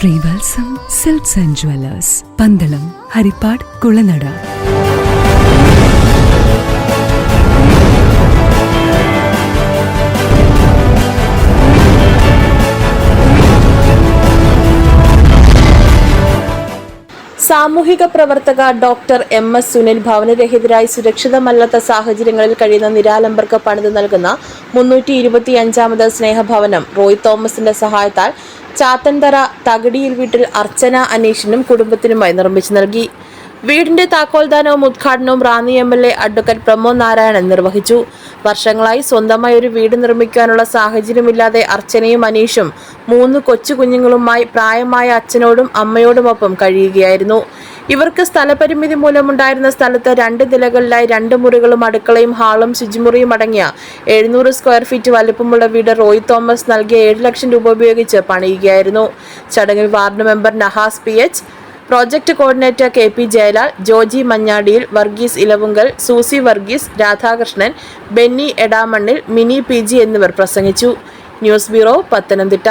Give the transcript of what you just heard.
Sreevalsam silks and jewellers Pandalam Haripad Kulanada. സാമൂഹിക പ്രവർത്തക doctor M S Sunil ഭവനരഹിതരായി സുരക്ഷിതമല്ലാത്ത സാഹചര്യങ്ങളിൽ കഴിയുന്ന നിരാലംബർക്ക് പണിത് നൽകുന്ന മുന്നൂറ്റി ഇരുപത്തി അഞ്ചാമത് സ്നേഹഭവനം റോയ് തോമസിന്റെ സഹായത്താൽ ചാത്തൻതറ തകടിയിൽ വീട്ടിൽ അർച്ചന അനീഷിനും കുടുംബത്തിനുമായി നിർമ്മിച്ചു നൽകി. വീടിന്റെ താക്കോൽദാനവും ഉദ്ഘാടനവും Ranni M L A advocate Pramod Narayanan നിർവഹിച്ചു. വർഷങ്ങളായി സ്വന്തമായി ഒരു വീട് നിർമ്മിക്കാനുള്ള സാഹചര്യമില്ലാതെ അർച്ചനയും അനീഷും മൂന്ന് കൊച്ചു കുഞ്ഞുങ്ങളുമായി പ്രായമായ അച്ഛനോടും അമ്മയോടുമൊപ്പം കഴിയുകയായിരുന്നു. ഇവർക്ക് സ്ഥലപരിമിതി മൂലമുണ്ടായിരുന്ന സ്ഥലത്ത് രണ്ട് നിലകളിലായി രണ്ട് മുറികളും അടുക്കളയും ഹാളും ശുചിമുറിയും അടങ്ങിയ എഴുന്നൂറ് സ്ക്വയർ ഫീറ്റ് വലുപ്പമുള്ള വീട് റോയ് തോമസ് നൽകിയ ഏഴ് ലക്ഷം രൂപ ഉപയോഗിച്ച് പണിയുകയായിരുന്നു. ചടങ്ങിൽ ward member Nahas P H project coordinator K P Jayalal Joji Manjadiyil Varghese Elavunkal Susie Varghese Radhakrishnan Benny Edamannil Mini P G എന്നിവർ പ്രസംഗിച്ചു. News bureau Pathanamthitta.